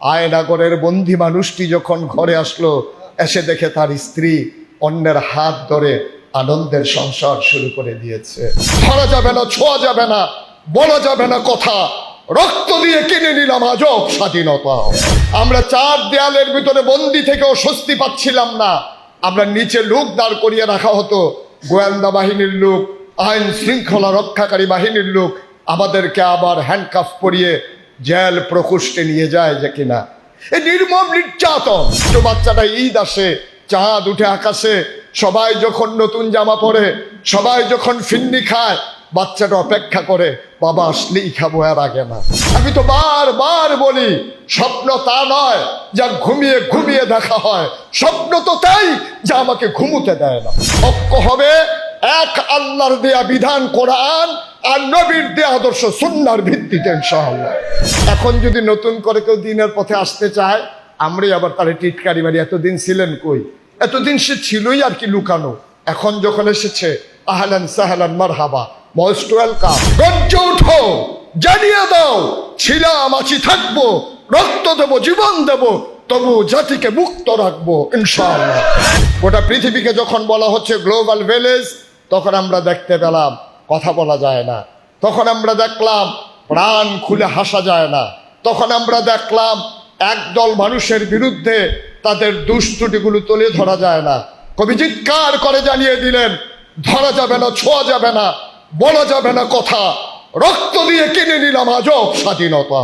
আয়নাগরের বন্দি মানুষটি যখন ঘরে আসলো, এসে দেখে তার স্ত্রী অন্যের হাত ধরে আনন্দের সংসার শুরু করে দিয়েছে। ধরা যাবে না, ছোঁয়া যাবে না, বলা যাবে না কথা। রক্ত দিয়ে কিনে নিলাম আজব স্বাধীনতা আমরা চার দেয়ালের ভিতরে বন্দি থেকেও স্বস্তি পাচ্ছিলাম না। আমরা নিচে লোক দাঁড় করিয়ে রাখা হতো, গোয়েন্দা বাহিনীর লোক, আইন শৃঙ্খলা রক্ষাকারী বাহিনীর লোক। আমাদেরকে আবার হ্যান্ডকাফ পরিয়ে জেল প্রকোষ্ঠে নিয়ে যায় যে কিনা। এ নির্মম নির্যাতন। ছোট বাচ্চাটা ঈদ আসে, চাঁদ উঠে আকাশে, সবাই যখন নতুন জামা পরে, সবাই যখন ফিন্নি খায়, বাচ্চাটা অপেক্ষা করে, বাবা, আসলেই খাব আর আগে না। আমি তো বারবার বলি, স্বপ্ন তা নয় যা ঘুমিয়ে ঘুমিয়ে দেখা হয়। স্বপ্ন তো তাই যা আমাকে ঘুমুতে দেয় না। অক্ষ হবে এক আল্লাহর দেয়া বিধান কোরআন আর নবীর দেয়া আদর্শ সুন্নার ভিত্তিতে ইনশাআল্লাহ। এখন যদি নতুন করে কেউ দিনের পথে আসতে চায়, আমরাই আবার তারে টিটকারি মারি, এতদিন ছিলেন কই? এতদিন সে ছিলই আর কি লুকানো। এখন যখন এসেছে, আহলান সাহলান মারহাবা মোস্ট ওয়েলকাম গর্জে উঠো জানিয়ে দাও, ছিলাম, আছি, থাকব, রক্ত দেবো, জীবন দেবো, তবু জাতিকে মুক্ত রাখব, ইনশাআল্লাহ। গোটা পৃথিবীকে যখন বলা হচ্ছে গ্লোবাল ভিলেজ তখন আমরা দেখতে পেলাম কথা বলা যায় না। তখন আমরা দেখলাম, প্রাণ খুলে হাসা যায় না। তখন আমরা দেখলাম, একদল মানুষের বিরুদ্ধে তাদের দুষ্টুটিগুলো তুলে ধরা যায় না। কবি চিৎকার করে জানিয়ে দিলেন, ধরা যাবে না, ছোঁয়া যাবে না, বলা যাবে না কথা। রক্ত দিয়ে কিনে নিলাম আজব স্বাধীনতা।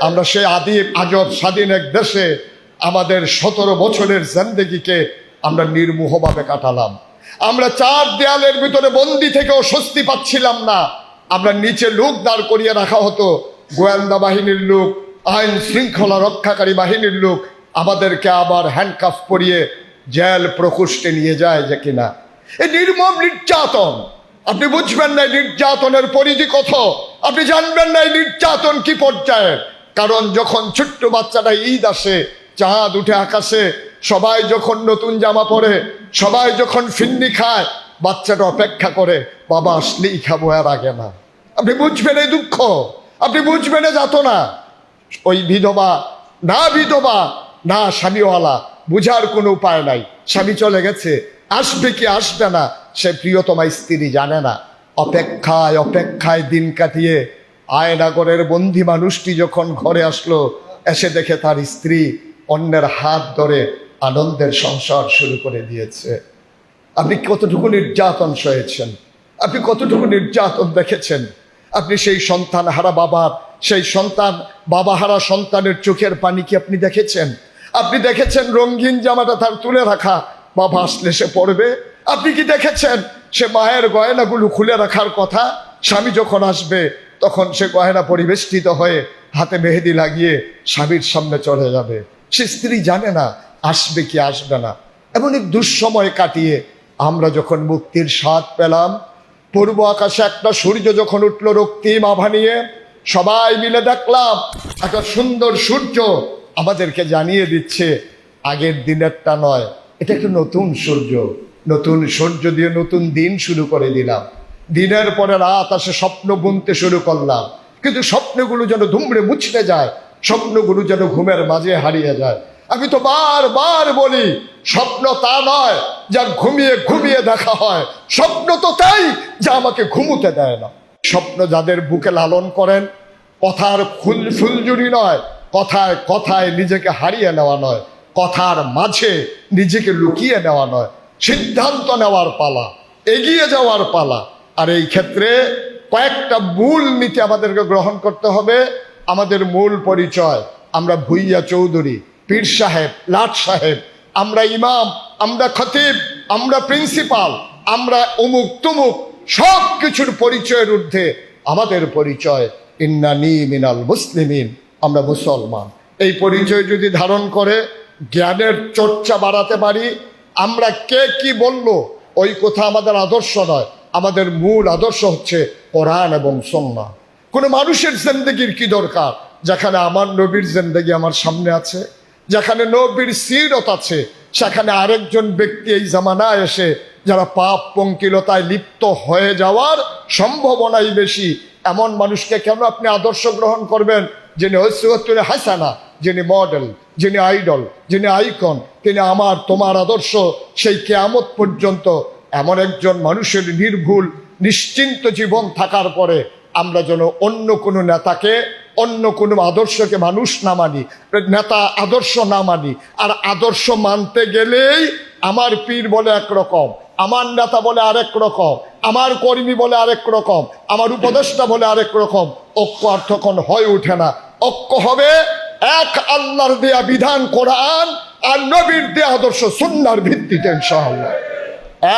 আমরা সেই আদি আজব স্বাধীন এক দেশে আমাদের সতেরো বছরের জিন্দেগিকে আমরা নির্মোহভাবে কাটালাম। আমরা চার দেয়ালের ভিতরে বন্দি থেকেও স্বস্তি পাচ্ছিলাম না। আমরা নিচে লোক দাঁড় করিয়ে রাখা হতো। গোয়েন্দা বাহিনীর লোক, আইন শৃঙ্খলা রক্ষাকারী বাহিনীর লোক, আমাদেরকে আবার হ্যান্ডকাফ পরিয়ে জেল প্রকোষ্ঠে নিয়ে যায় যে কিনা। এই নির্মম নির্যাতন, আপনি বুঝবেন না নির্যাতনের পরিধি কত? আপনি জানবেন না নির্যাতন কি পর্যায়ের? কারণ যখন ছোট্ট বাচ্চাটা ঈদ আসে, চাঁদ উঠে আকাশে সবাই যখন নতুন জামা পরে, সবাই যখন ফিন্নি খায়, বাচ্চাটা অপেক্ষা করে, বাবা, আসলেই খাব আর আগে না। আপনি বুঝবেন এই দুঃখ। আপনি বুঝবেন যাতনা। ওই বিধবা, না বিধবা, না স্বামীওয়ালা, বুঝার কোনো উপায় নাই। স্বামী চলে গেছে, আসবে কি আসবে না, সে প্রিয়তমা স্ত্রী জানে না। অপেক্ষায় অপেক্ষায় দিন কাটিয়ে আয়নাগরের বন্দি মানুষটি যখন ঘরে আসলো, এসে দেখে তার স্ত্রী অন্যের হাত ধরে আনন্দের সংসার শুরু করে দিয়েছে। আপনি কতটুকু নির্যাতন সয়েছেন? আপনি কতটুকু নির্যাতন দেখেছেন? আপনি সেই সন্তান হারা বাবার, সেই সন্তান, বাবা হারা সন্তানের চোখের পানি কি আপনি দেখেছেন? আপনি দেখেছেন রঙিন জামাটা তার তুলে রাখা বাবা আসলে সে পড়বে আপনি কি দেখেছেন সে মায়ের গয়নাগুলো খুলে রাখার কথা? স্বামী যখন আসবে, তখন সে গয়না পরিবেষ্টিত হয়ে হাতে মেহেদি লাগিয়ে স্বামীর সামনে চলে যাবে। সে স্ত্রী জানে না আসবে কি আসবে না। এমন এক দুঃসময় কাটিয়ে আমরা যখন মুক্তির স্বাদ পেলাম, পূর্ব আকাশে একটা সূর্য যখন উঠল রক্তিম আভা নিয়ে, সবাই মিলে দেখলাম একটা সুন্দর সূর্য আমাদেরকে জানিয়ে দিচ্ছে, আগের দিনেরটা নয়, এটা একটা নতুন সূর্য। নতুন সূর্য দিয়ে নতুন দিন শুরু করে দিলাম। দিনের পরে রাত আসে, স্বপ্ন বুনতে শুরু করলাম। কিন্তু স্বপ্নগুলো যেন ধুমড়ে মুছড়ে যায়, স্বপ্নগুলো যেন ঘুমের মাঝে হারিয়ে যায়। আমি তো বারবার বলি, স্বপ্ন তা নয় যা ঘুমিয়ে ঘুমিয়ে দেখা হয়। স্বপ্ন তো তাই যা আমাকে ঘুমুতে দেয় না। স্বপ্ন যাদের বুকে লালন করেন, কথার ফুল ফুলজুরি নয়, কথায় কথায় নিজেকে হারিয়ে নেওয়া নয়, কথার মাঝে নিজেকে লুকিয়ে নেওয়া নয়, সিদ্ধান্ত নেওয়ার পালা, এগিয়ে যাওয়ার পালা। আর এই ক্ষেত্রে কয়েকটা মূল নীতি আমাদেরকে গ্রহণ করতে হবে। আমাদের মূল পরিচয়, আমরা ভুইয়া চৌধুরী পীর সাহেব, লাট সাহেব, আমরা ইমাম, আমরা খতিব, আমরা প্রিন্সিপাল, আমরা অমুক তুমুক, সব কিছুর পরিচয়ের ঊর্ধ্বে আমাদের পরিচয় ইন্নানি মিনাল মুসলিমিন, আমরা মুসলমান। এই পরিচয় যদি ধারণ করে, জ্ঞানের চর্চা বাড়াতে পারি, আমরা কে কি বলল, ওই কথা আমাদের আদর্শ নয়, আমাদের মূল আদর্শ হচ্ছে কোরআন এবং সন্না কোনো মানুষের জিন্দগির কি দরকার, যেখানে আমার নবীর জিন্দগি আমার সামনে আছে? যেখানে নবীর সিরত আছে, সেখানে আরেকজন ব্যক্তি এই জামানায় এসে যারা পাপ পঙ্কিলতায় লিপ্ত হয়ে যাওয়ার সম্ভাবনাই বেশি। এমন মানুষকে কেন আপনি আদর্শ গ্রহণ করবেন? যিনি ঐশ্বরে হাসানা, যিনি মডেল, যিনি আইডল, যিনি আইকন, তিনি আমার, তোমার আদর্শ। সেই কেয়ামত পর্যন্ত এমন একজন মানুষের নির্ভুল, নিশ্চিন্ত জীবন থাকার পরে আমরা যেন অন্য কোনো নেতাকে, অন্য কোনো আদর্শকে মানুষ না মানি, নেতা আদর্শ না মানি। আর আদর্শ মানতে গেলেই আমার পীর বলে একরকম, আমার নেতা বলে আরেক রকম আমার কর্মী বলে আরেক রকম আমার উপদেষ্টা বলে আরেক রকম ঐক্য তখন হয়ে ওঠে না। ঐক্য হবে এক আল্লাহর দেয়া বিধান কোরআন আর নবীর দেয়া আদর্শ সুন্নার ভিত্তিতে, ইনশাআল্লাহ।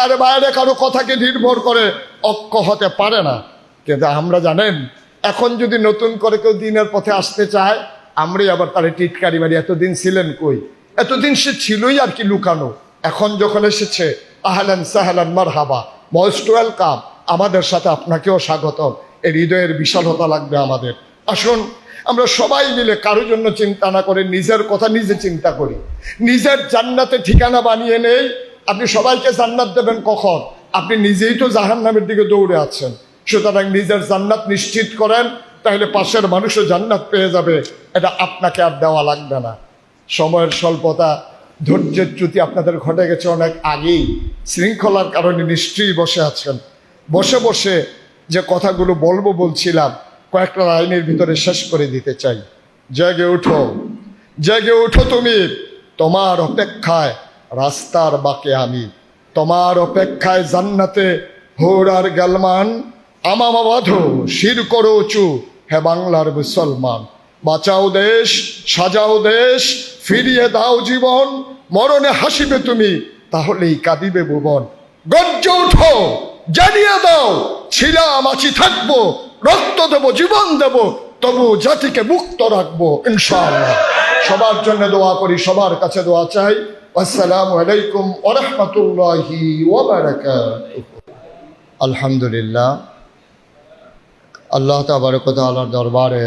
এর বাইরে কারও কথাকে নির্ভর করে ঐক্য হতে পারে না। কিন্তু আমরা জানেন, এখন যদি নতুন করে কেউ দিনের পথে আসতে চায়, আমরাই আবার তারা টিটকারি মারি, এতদিন ছিলেন কই? এতদিন সে ছিলই আর কি লুকানো। এখন যখন এসেছে, আহলান সাহলান মার হাবা মোস্ট ওয়েলকাম। আমাদের সাথে আপনাকেও স্বাগতম। এই হৃদয়ের বিশালতা লাগবে আমাদের। আসুন, আমরা সবাই মিলে কারোর জন্য চিন্তা না করে নিজের কথা নিজে চিন্তা করি। নিজের জান্নাতে ঠিকানা বানিয়ে নেই। আপনি সবাইকে জান্নাত দেবেন কখন? আপনি নিজেই তো জাহান নামের দিকে দৌড়ে আছেন। সুতরাং নিজের জান্নাত নিশ্চিত করেন, তাহলে পাশের মানুষও জান্নাত পেয়ে যাবে। এটা আপনাকে আর দেওয়া লাগবে না। সময়ের স্বল্পতা, ধৈর্যের চ্যুতি আপনাদের ঘটে গেছে অনেক আগেই। শৃঙ্খলার কারণে নিশ্চয়ই বসে আছেন। বসে বসে যে কথাগুলো বলব বলছিলাম, কয়েকটা লাইনের ভিতরে শেষ করে দিতে চাই। জেগে উঠো। জেগে উঠো তুমি। তোমার অপেক্ষায় রাস্তার বাকে আমি। তোমার অপেক্ষায় জান্নাতে হোরার গালমান। আমামা বাঁধো শির করো উঁচু। হে বাংলার মুসলমান, বাঁচাও দেশ, সাজাও দেশ, ফিরিয়ে দাও জীবন, মরণে হাসিবে তুমি, তাহলেই কাঁদিবে ভুবন। গর্জ উঠো জানিয়ে দাও ছিলাম আছি থাকব, রক্ত দেব, জীবন দেব, তবু জাতিকে মুক্ত রাখব, ইনশাআল্লাহ। সবার জন্য দোয়া করি, সবার কাছে দোয়া চাই। আসসালামু আলাইকুম ওরহমতুল্লাহি আলহামদুলিল্লাহ। আল্লাহ তাবারকত আল্লাহর দরবারে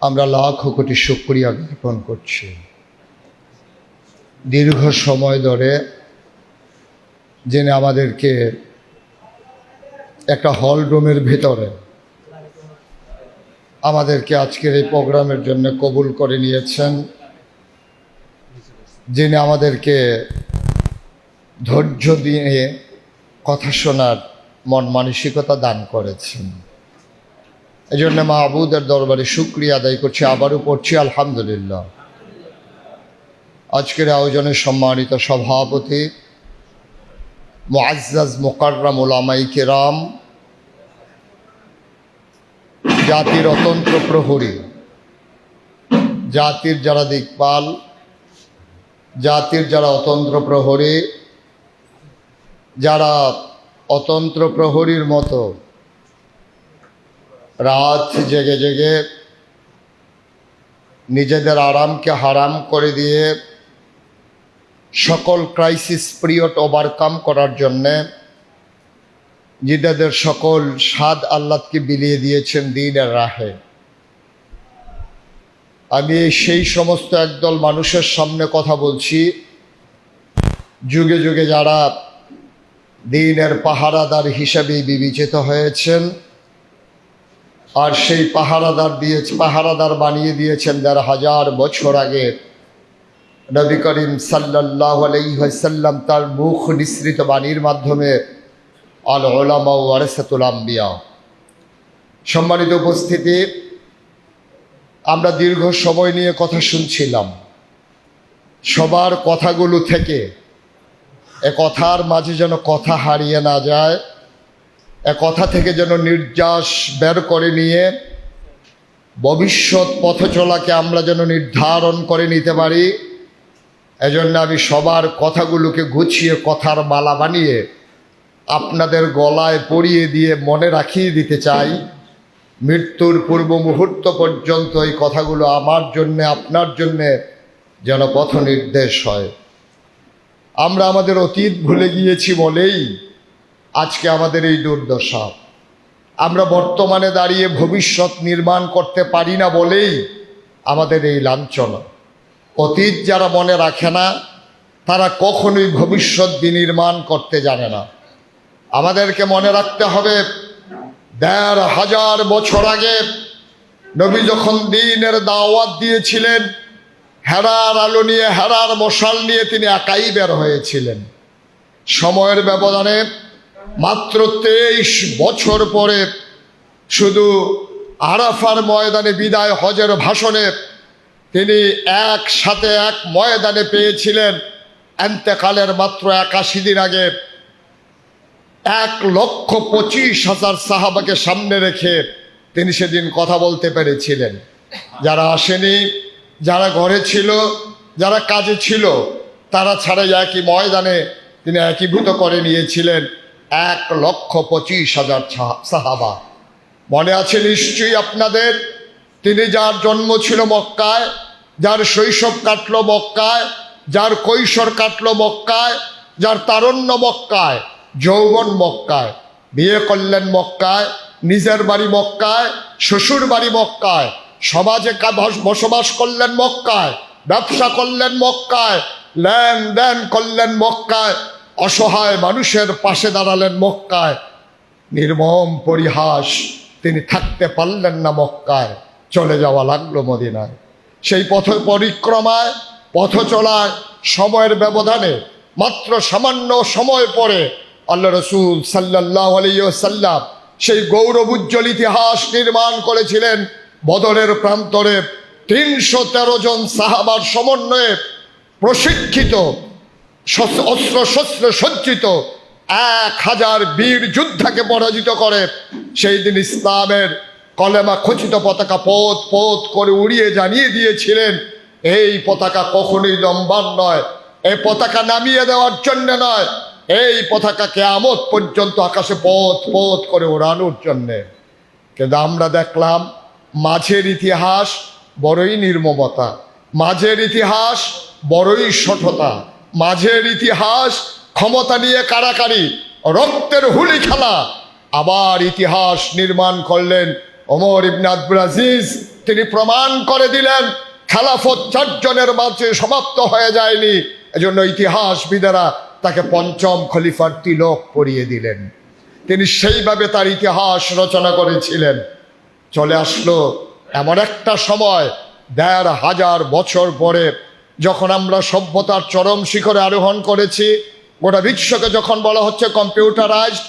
আমরা লাখ কোটি শুক্রিয়া জ্ঞাপন করছি। দীর্ঘ সময় ধরে যিনি আমাদেরকে একটা হল রুমের ভেতরে আমাদেরকে আজকের এই প্রোগ্রামের জন্য কবুল করে নিয়েছেন। যিনি আমাদেরকে ধৈর্য দিয়ে কথা শোনার মন মানসিকতা দান করেছেন। এই জন্য মা আবুদের দরবারে শুক্রিয়া আদায় করছি, আবারও পড়ছি, আলহামদুলিল্লাহ। আজকের আয়োজনের সম্মানিত সভাপতি মুআজ্জাজ মোকাররাম ওলামাই কেরাম, জাতির অতন্ত্র প্রহরী, জাতির যারা দিকপাল, জাতির যারা অতন্ত্র প্রহরী, যারা অতন্ত্র প্রহরীর মতো। রাত জেগে জেগে নিজেদের আরামকে হারাম করে দিয়ে সকল ক্রাইসিস পিরিয়ড ওভারকাম করার জন্যে নিজেদের সকল স্বাদ আহ্লাদকে বিলিয়ে দিয়েছেন দিনের রাহে। আমি সেই সমস্ত একদল মানুষের সামনে কথা বলছি। যুগে যুগে যারা দিনের পাহারাদার হিসেবেই বিবেচিত হয়েছেন। আর সেই পাহারাদার দিয়ে, পাহারাদার বানিয়ে দিয়েছেন দেড় হাজার বছর আগে নবী করিম সাল্লাহ আলাইসাল্লাম তার মুখ নিঃসৃত বাণীর মাধ্যমে আল ওলামা ওয়ারেসাতুল আম্বিয়া। সম্মানিত উপস্থিতি, আমরা দীর্ঘ সময় নিয়ে কথা শুনছিলাম। সবার কথাগুলো থেকে এ কথার মাঝে যেন কথা হারিয়ে না যায়, এ কথা থেকে যেন নির্যাস বের করে নিয়ে, ভবিষ্যৎ পথ চলাকে আমরা যেন নির্ধারণ করে নিতে পারি, এজন্য আমি সবার কথাগুলোকে গুছিয়ে কথার মালা বানিয়ে আপনাদের গলায় পরিয়ে দিয়ে মনে রাখিয়ে দিতে চাই। মৃত্যুর পূর্ব মুহূর্ত পর্যন্ত এই কথাগুলো আমার জন্যে, আপনার জন্যে যেন পথ নির্দেশ হয়। আমরা আমাদের অতীত ভুলে গিয়েছি বলেই আজকে আমাদের এই দুর্দশা। আমরা বর্তমানে দাঁড়িয়ে ভবিষ্যৎ নির্মাণ করতে পারি না বলেই আমাদের এই লাঞ্ছনা। অতীত যারা মনে রাখে না, তারা কখনোই ভবিষ্যৎ বিনির্মাণ করতে জানে না। আমাদেরকে মনে রাখতে হবে, দেড় হাজার বছর আগে নবী যখন দিনের দাওয়াত দিয়েছিলেন হেরার আলো নিয়ে, হেরার মশাল নিয়ে তিনি একাই বের হয়েছিলেন। সময়ের ব্যবধানে মাত্র তেইশ বছর পরে শুধু আরাফার ময়দানে বিদায় হজের ভাষণে তিনি একসাথে এক ময়দানে পেয়েছিলেন। এন্তেকালের মাত্র একাশি দিন আগে এক লক্ষ পঁচিশ হাজার সাহাবাকে সামনে রেখে তিনি সেদিন কথা বলতে পেরেছিলেন। যারা আসেনি যারা ঘরে ছিল, যারা কাজে ছিল, তারা ছাড়াই একই ময়দানে তিনি একীভূত করে নিয়েছিলেন এক লক্ষ পঁচিশ হাজার সাহাবা। মনে আছে নিশ্চয়ই আপনাদের? তিনি যার জন্ম ছিল মক্কায়, যার শৈশব কাটল মক্কায়, যার কৈশোর কাটল মক্কায়, যার তারণ্য মক্কায়, যৌবন মক্কায়, বিয়ে করলেন মক্কায়, নিজের বাড়ি মক্কায় শ্বশুর বাড়ি মক্কায় সমাজে বসবাস করলেন মক্কায়, ব্যবসা করলেন মক্কায়, লেনদেন করলেন মক্কায়, অসহায় মানুষের পাশে দাঁড়ালেন মক্কায়। নির্মম পরিহাস তিনি থাকতে পারলেন না মক্কায়, চলে যাওয়া লাগল মদিনায়। সেই পথ পরিক্রমায়, পথ চলায়, সময়ের ব্যবধানে, মাত্র সামান্য সময় পরে আল্লাহ রসুল সাল্লাহ আলিয়াল্লাম সেই গৌরব উজ্জ্বল ইতিহাস নির্মাণ করেছিলেন। বদরের প্রান্তরে তিনশো তেরো জন সাহাবার সমন্বয়ে প্রশিক্ষিত অস্ত্র শস্ত্র সজ্জিত এক হাজার বীর যোদ্ধাকে পরাজিত করে। সেই দিন ইসলামের কলেমা খচিত পতাকা পথ পথ করে উড়িয়ে জানিয়ে দিয়েছিলেন, এই পতাকা কখনোই লম্বার নয় এই পতাকা নামিয়ে দেওয়ার জন্য নয়, এই পতাকা কেয়ামত পর্যন্ত আকাশে পোত পথ করে ওড়ানোর জন্যে। কিন্তু আমরা দেখলাম মাঝের ইতিহাস বড়ই নির্মমতা। মাঝের ইতিহাস বড়ই সঠতা। মাঝের ইতিহাস ক্ষমতা নিয়ে কারাকারি, রক্তের হুলি খেলা। আবার ইতিহাস নির্মাণ করলেন ওমর ইবনে আব্দুল আজিজ। তিনি প্রমাণ করে দিলেন, খেলাফত চারজনের মাঝে সমাপ্ত হয়ে যায়নি। এজন্য ইতিহাসবিদেরা তাকে পঞ্চম খলিফার তিলক পরিয়ে দিলেন। তিনি সেইভাবে তার ইতিহাস রচনা করেছিলেন। চলে আসলো এমন একটা সময় দেড় হাজার বছর পরে যখন আমরা সভ্যতার চরম শিখরে আরোহণ করেছি, গোটা বিশ্বকে যখন বলা হচ্ছে কম্পিউটারাইজড